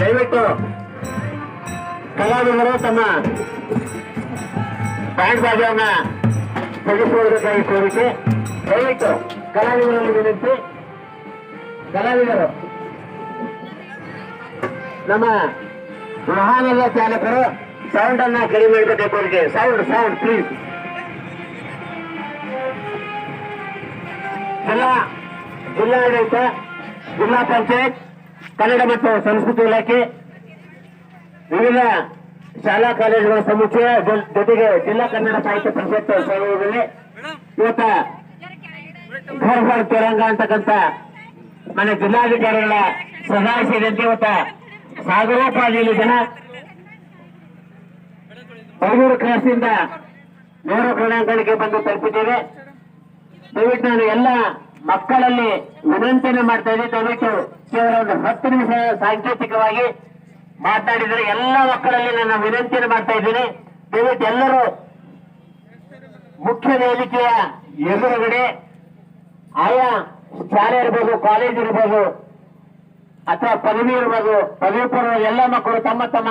ದಯವಿಟ್ಟು ಕಲಾವಿದರು ತಮ್ಮ ಬ್ಯಾಂಡ್ ಬಾಜವನ್ನ ತೆಗೆದುಕೊಳ್ಳಬೇಕಾಗಿ ಕೋರಿಕೆ. ದಯವಿಟ್ಟು ಕಲಾವಿದರಲ್ಲಿ ವಿನಂತಿ. ಕಲಾವಿದರು, ನಮ್ಮ ವಾಹನದ ಚಾಲಕರು ಸೌಂಡ್ ಅನ್ನ ಕಡಿಮೆ ಮಾಡಬೇಕು ಅವರಿಗೆ ಸೌಂಡ್ ಸೌಂಡ್ ಪ್ಲೀಸ್ ಜಿಲ್ಲಾ, ಜಿಲ್ಲಾಡಳಿತ, ಜಿಲ್ಲಾ ಪಂಚಾಯತ್ ಕನ್ನಡ ಮತ್ತು ಸಂಸ್ಕೃತಿ ಇಲಾಖೆ, ವಿವಿಧ ಶಾಲಾ ಕಾಲೇಜುಗಳ ಸಮುಚ್ಚಯ ಜೊತೆಗೆ ಜಿಲ್ಲಾ ಕನ್ನಡ ಸಾಹಿತ್ಯ ಪರಿಷತ್ ಸಹಯೋಗದಲ್ಲಿ ಇವತ್ತ ಘರ್ ತಿರಂಗ ಅಂತಕ್ಕಂಥ ಮನೆ ಜಿಲ್ಲಾಧಿಕಾರಿಗಳ ಸಹಾಯ ಸೇರಿದಂತೆ ಇವತ್ತ ಸಾಗರೋಪಾದಿಯಲ್ಲಿ ಜನ ಐನೂರು ಕ್ರಾಸಿಂದ ನೂರು ಕ್ರೀಡಾಂಗಣಕ್ಕೆ ಬಂದು ತಲುಪಿದ್ದೇವೆ. ದಯವಿಟ್ಟು ನಾನು ಎಲ್ಲ ಮಕ್ಕಳಲ್ಲಿ ವಿನಂತಿಯನ್ನು ಮಾಡ್ತಾ ಇದ್ದೀನಿ ದಯವಿಟ್ಟು ಕೇವಲ ಒಂದು ಹತ್ತು ನಿಮಿಷ ಸಾಂಕೇತಿಕವಾಗಿ ಮಾತನಾಡಿದರೆ ಎಲ್ಲ ಮಕ್ಕಳಲ್ಲಿ ನನ್ನ ವಿನಂತಿಯನ್ನು ಮಾಡ್ತಾ ಇದ್ದೀನಿ. ದಯವಿಟ್ಟು ಎಲ್ಲರೂ ಮುಖ್ಯ ವೇದಿಕೆಯ ಎದುರುಗಡೆ ಆಯಾ ಶಾಲೆ ಇರ್ಬೋದು, ಕಾಲೇಜ್ ಇರ್ಬೋದು, ಅಥವಾ ಪದವಿ ಇರ್ಬೋದು, ಪದವಿ ಪೂರ್ವ ಎಲ್ಲ ಮಕ್ಕಳು ತಮ್ಮ ತಮ್ಮ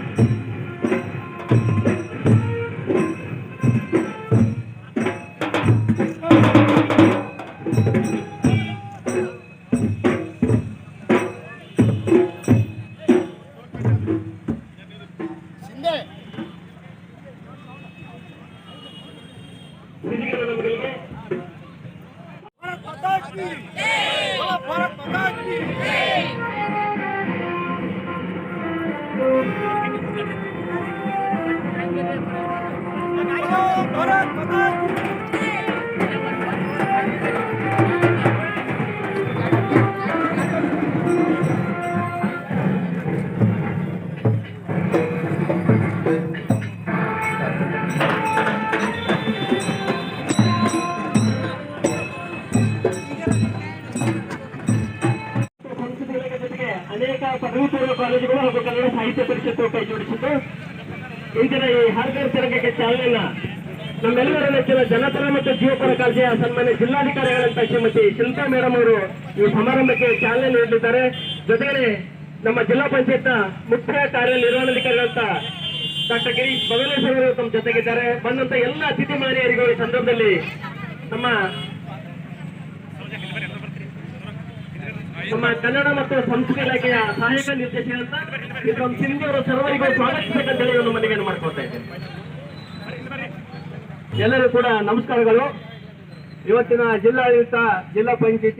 Hey! ಅನೇಕ ಪದವಿ ಪೂರ್ವ ಕಾಲೇಜುಗಳು ಹಾಗೂ ಕನ್ನಡ ಸಾಹಿತ್ಯ ಪರಿಷತ್ತು ಕೈ ಜೋಡಿಸಿದ್ದು. ಇಂದಿನ ಈ ಹಾರ್ಗರ್ ತಿರಂಗಕ್ಕೆ ಚಾಲನೆಯನ್ನ ನಮ್ಮೆಲ್ಲರ ನೆಚ್ಚಿನ ಜನಪರ ಮತ್ತು ಜೀವಪರ ಕಾಳಜಿಯ ಸನ್ಮಾನ್ಯ ಜಿಲ್ಲಾಧಿಕಾರಿಗಳಂತ ಶ್ರೀಮತಿ ಶಿಲ್ಪಾ ಮೇಡಮ್ ಅವರು ಈ ಸಮಾರಂಭಕ್ಕೆ ಚಾಲನೆ ನೀಡಲಿದ್ದಾರೆ. ಜೊತೆಗೆ ನಮ್ಮ ಜಿಲ್ಲಾ ಪಂಚಾಯತ್ನ ಮುಖ್ಯ ಕಾರ್ಯನಿರ್ವಹಣಾಧಿಕಾರಿಗಳಂತ ಡಾಕ್ಟರ್ ಗಿರೀಶ್ ಬಗಲೇಶ್ವರ ಅವರು ತಮ್ಮ ಜೊತೆಗಿದ್ದಾರೆ. ಬಂದಂತ ಎಲ್ಲ ಅತಿಥಿ ಮಾನ್ಯರಿಗೂ ಈ ಸಂದರ್ಭದಲ್ಲಿ ನಮ್ಮ ನಮ್ಮ ಕನ್ನಡ ಮತ್ತು ಸಂಸ್ಕೃತಿ ಇಲಾಖೆಯ ಸಹಾಯಕ ನಿರ್ದೇಶಕ ವಿಕ್ರಮ್ ಸಿಂಧು ಅವರು ಸರ್ವರಿಗೂ ಸ್ವಾಗತಿಸಬೇಕಂತ ಹೇಳಿ ಒಂದು ಮಾಡ್ಕೊಳ್ತಾ ಇದ್ದೇನೆ. ಎಲ್ಲರೂ ಕೂಡ ನಮಸ್ಕಾರಗಳು. ಇವತ್ತಿನ ಜಿಲ್ಲಾಡಳಿತ, ಜಿಲ್ಲಾ ಪಂಚಾಯತಿ